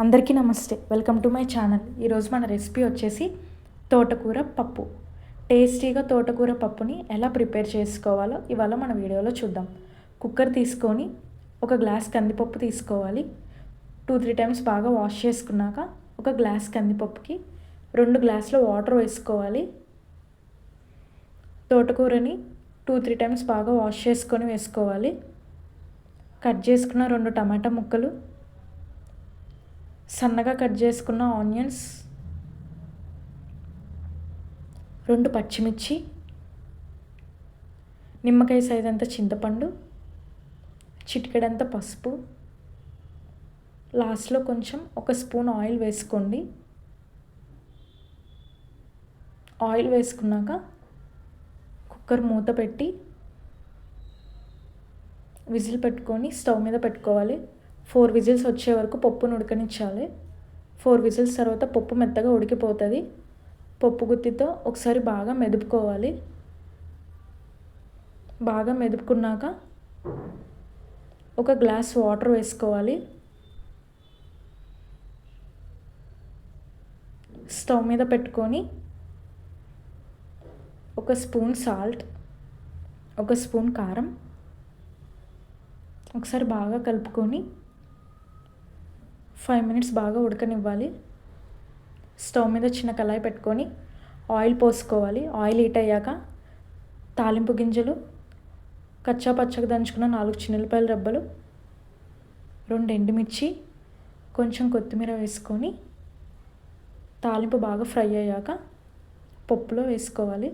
అందరికీ నమస్తే. Welcome to my channel. ఈరోజు మన రెసిపీ వచ్చేసి తోటకూర పప్పు. టేస్టీగా తోటకూర పప్పుని ఎలా ప్రిపేర్ చేసుకోవాలో ఇవాళ మన వీడియోలో చూద్దాం. కుక్కర్ తీసుకొని ఒక గ్లాస్ కందిపప్పు తీసుకోవాలి. టూ త్రీ టైమ్స్ బాగా వాష్ చేసుకున్నాక ఒక గ్లాస్ కందిపప్పుకి రెండు గ్లాసుల వాటర్ వేసుకోవాలి. తోటకూరని టూ త్రీ టైమ్స్ బాగా వాష్ చేసుకొని వేసుకోవాలి. కట్ చేసుకున్న రెండు టమాటా ముక్కలు సన్నగా కట్ చేసుకున్న ఆనియన్స్ రెండు పచ్చిమిర్చి నిమ్మకాయ సైజ్ అంత చింతపండు చిటికెడంత పసుపు. లాస్ట్లో కొంచెం ఒక స్పూన్ ఆయిల్ వేసుకోండి. ఆయిల్ వేసుకున్నాక కుక్కర్ మూత పెట్టి విజిల్ పెట్టుకొని స్టవ్ మీద పెట్టుకోవాలి. ఫోర్ విజిల్స్ వచ్చే వరకు పప్పును ఉడకనిచ్చాలి ఫోర్ విజిల్స్ తర్వాత పప్పు మెత్తగా ఉడికిపోతుంది. పప్పు గుత్తితో ఒకసారి బాగా మెదుపుకోవాలి. బాగా మెదుపుకున్నాక ఒక గ్లాస్ వాటర్ వేసుకోవాలి. స్టవ్ మీద పెట్టుకొని ఒక స్పూన్ సాల్ట్ ఒక స్పూన్ కారం ఒకసారి బాగా కలుపుకొని ఫైవ్ మినిట్స్ బాగా ఉడకనివ్వాలి. స్టవ్ మీద చిన్న కళాయి పెట్టుకొని ఆయిల్ పోసుకోవాలి. ఆయిల్ హీట్ అయ్యాక తాలింపు గింజలు కచ్చా పచ్చగా దంచుకున్న నాలుగు చిన్నపాయల రబ్బలు రెండు ఎండుమిర్చి కొంచెం కొత్తిమీర వేసుకొని తాలింపు బాగా ఫ్రై అయ్యాక పప్పులో వేసుకోవాలి.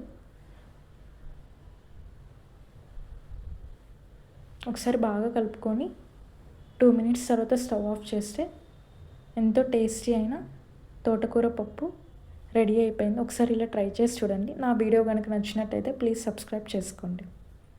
ఒకసారి బాగా కలుపుకొని టూ మినిట్స్ తర్వాత స్టవ్ ఆఫ్ చేస్తే ఎంతో టేస్టీ అయిన తోటకూర పప్పు రెడీ అయిపోయింది. ఒకసారి ఇలా ట్రై చేసి చూడండి. నా వీడియో కనుక నచ్చినట్టయితే ప్లీజ్ సబ్స్క్రైబ్ చేసుకోండి.